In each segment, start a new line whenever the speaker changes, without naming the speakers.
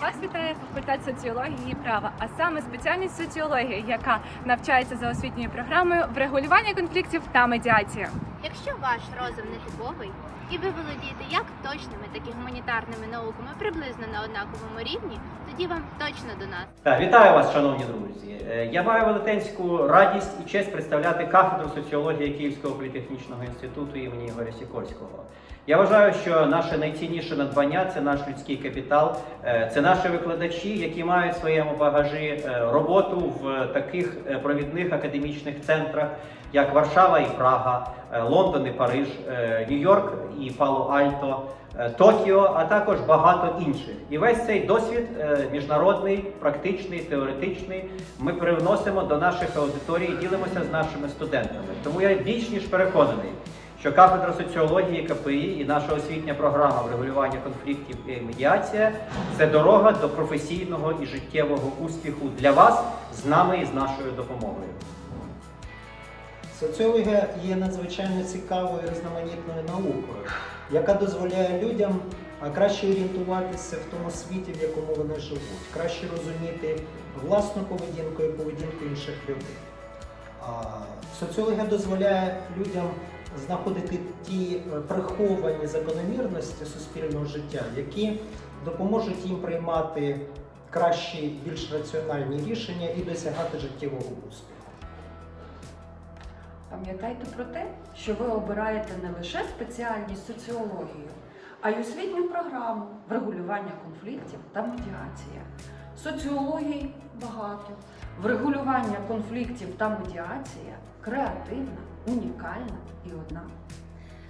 Вас вітає факультет соціології і права, а саме спеціальність соціології, яка навчається за освітньою програмою врегулювання конфліктів та медіація.
Якщо ваш розум не типовий і ви володієте як точними, так і гуманітарними науками приблизно на однаковому рівні, тоді вам точно до нас.
Так, вітаю вас, шановні друзі. Е, Я маю велетенську радість і честь представляти кафедру соціології Київського політехнічного інституту імені Ігоря Сікорського. Я вважаю, що наше найцінніше надбання це наш людський капітал, е, це наші викладачі, які мають в своєму багажі е, роботу в таких провідних академічних центрах, як Варшава і Прага, Лондон і Париж, е, Нью-Йорк і Пало-Альто. е, Токіо, а також багато інших. І весь цей досвід е, міжнародний, практичний, теоретичний, ми привносимо до наших аудиторій, ділимося з нашими студентами. Тому я більш ніж переконаний, що кафедра соціології КПІ і наша освітня програма врегулювання конфліктів і медіація це дорога до професійного і життєвого успіху для вас з нами і з нашою допомогою.
Соціологія є надзвичайно цікавою і різноманітною наукою, яка дозволяє людям краще орієнтуватися в тому світі, в якому вони живуть, краще розуміти власну поведінку і поведінку інших людей. Соціологія дозволяє людям знаходити ті е, приховані закономірності суспільного життя, які допоможуть їм приймати кращі, більш раціональні рішення і досягати життєвого успіху.
Пам'ятайте про те, що ви обираєте не лише спеціальність соціологію, а й освітню програму врегулювання конфліктів та медіація. Соціології багато, врегулювання конфліктів та медіація креативна, унікальна і одна.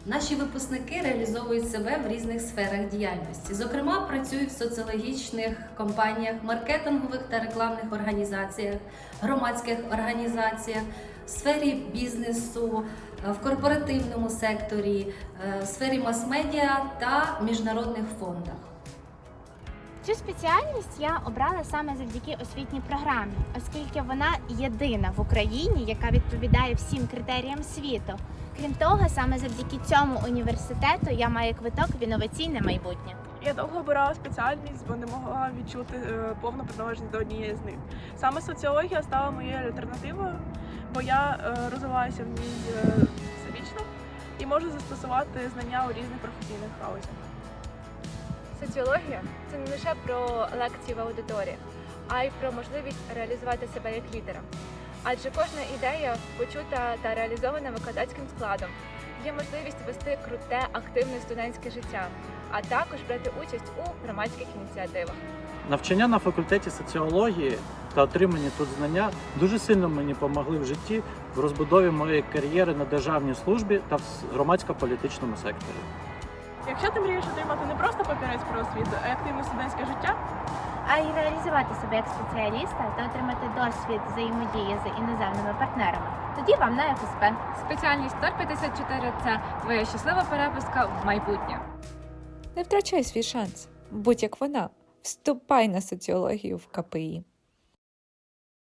Наші випускники реалізовують себе в різних сферах діяльності. Зокрема, працюють в соціологічних компаніях, маркетингових та рекламних організаціях, громадських організаціях, в сфері бізнесу, в корпоративному секторі, е, в сфері мас-медіа та міжнародних фондах.
Цю спеціальність я обрала саме завдяки освітній програмі, оскільки вона єдина в Україні, яка відповідає всім критеріям світу. Крім того, саме завдяки цьому університету я маю квиток в інноваційне майбутнє.
Я довго обирала спеціальність, бо не могла відчути е, повну приналежність до однієї з них. Саме соціологія стала моєю альтернативою, бо я е, розвиваюся в ній е, всебічно і можу застосувати знання у різних професійних галузях.
Соціологія це не лише про лекції в аудиторії, а й про можливість реалізувати себе як лідера. Адже кожна ідея, почута та реалізована викладацьким складом, є можливість вести круте, активне студентське життя, а також брати участь у громадських ініціативах.
Навчання на факультеті соціології та отримані тут знання дуже сильно мені допомогли в житті в розбудові моєї кар'єри на державній службі та в громадсько-політичному секторі.
Якщо ти мрієш отримати не просто папірець про освіту, а активне студентське життя,
А й реалізувати себе як спеціаліста та отримати досвід взаємодії з іноземними партнерами. Тоді вам на ФСП.
Спеціальність 054 – це твоя щаслива переписка в майбутнє.
Не втрачай свій шанс. Будь як вона. Вступай на соціологію в КПІ.